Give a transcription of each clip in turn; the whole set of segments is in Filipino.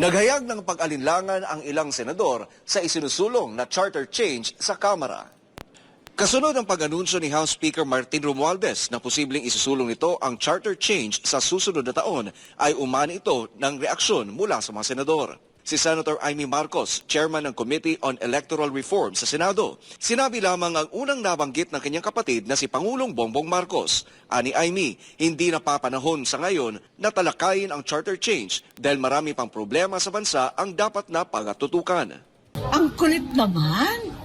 Naghayag ng pag-alinlangan ang ilang senador sa isinusulong na charter change sa Kamara. Kasunod ang pag-anunsyo ni House Speaker Martin Romualdez na posibleng isusulong nito ang charter change sa susunod na taon ay umani ito ng reaksyon mula sa mga senador. Si Senator Amy Marcos, chairman ng Committee on Electoral Reform sa Senado, sinabi lamang ang unang nabanggit ng kanyang kapatid na si Pangulong Bongbong Marcos. Ani Amy, hindi napapanahon sa ngayon na talakayin ang charter change dahil marami pang problema sa bansa ang dapat na pagatutukan. Ang kulit naman.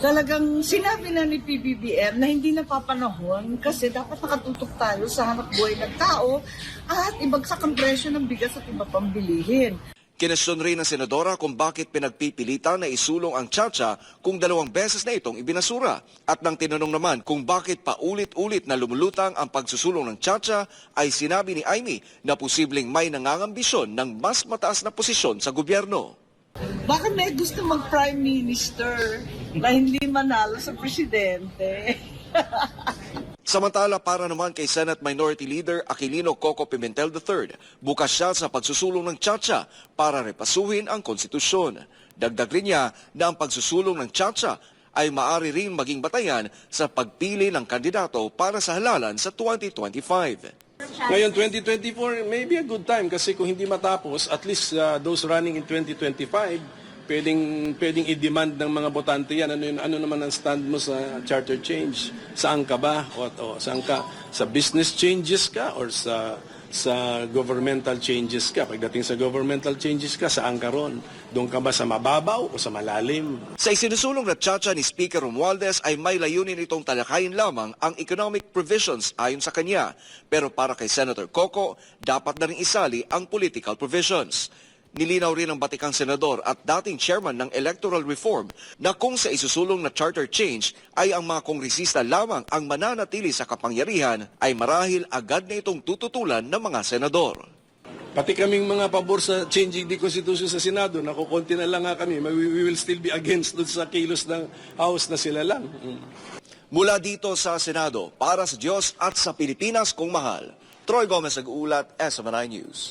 Talagang sinabi na ni PBBM na hindi napapanahon kasi dapat nakatutok tayo sa hanap buhay ng tao at ibagsak ang presyo ng bigas at iba pang bilihin. Kinestyon rin ng senadora kung bakit pinagpipilitan na isulong ang tsatsya kung dalawang beses na itong ibinasura. At nang tinanong naman kung bakit paulit-ulit na lumulutang ang pagsusulong ng tsatsya, ay sinabi ni Amy na posibleng may nangangambisyon ng mas mataas na posisyon sa gobyerno. Bakit may gusto mag-prime minister na hindi manalo sa presidente? Samantala para naman kay Senate Minority Leader Aquilino Coco Pimentel III, bukas siya sa pagsusulong ng tsatsya para repasuhin ang konstitusyon. Dagdag rin niya na ang pagsusulong ng tsatsya ay maaari rin maging batayan sa pagpili ng kandidato para sa halalan sa 2025. Ngayon, 2024 may be a good time kasi kung hindi matapos, at least uh, those running in 2025, pwedeng, pwedeng i-demand ng mga botante yan. Ano, yun, ano naman ang stand mo sa charter change? Saan ka ba? O, o, saan ka? Sa business changes ka or sa sa governmental changes ka? Pagdating sa governmental changes ka, saan ka ron? Doon ka ba sa mababaw o sa malalim? Sa isinusulong na tsatsya ni Speaker Romualdez ay may layunin itong talakayin lamang ang economic provisions ayon sa kanya. Pero para kay Senator Coco, dapat na rin isali ang political provisions. Nilinaw rin ng batikang senador at dating chairman ng electoral reform na kung sa isusulong na charter change ay ang mga kongresista lamang ang mananatili sa kapangyarihan ay marahil agad na itong tututulan ng mga senador. Pati kaming mga pabor sa changing the constitution sa Senado, nakukunti na lang nga kami, we we will still be against doon sa kilos ng House na sila lang. Mm. Mula dito sa Senado, para sa Diyos at sa Pilipinas kung mahal, Troy Gomez nag-uulat, SMNI News.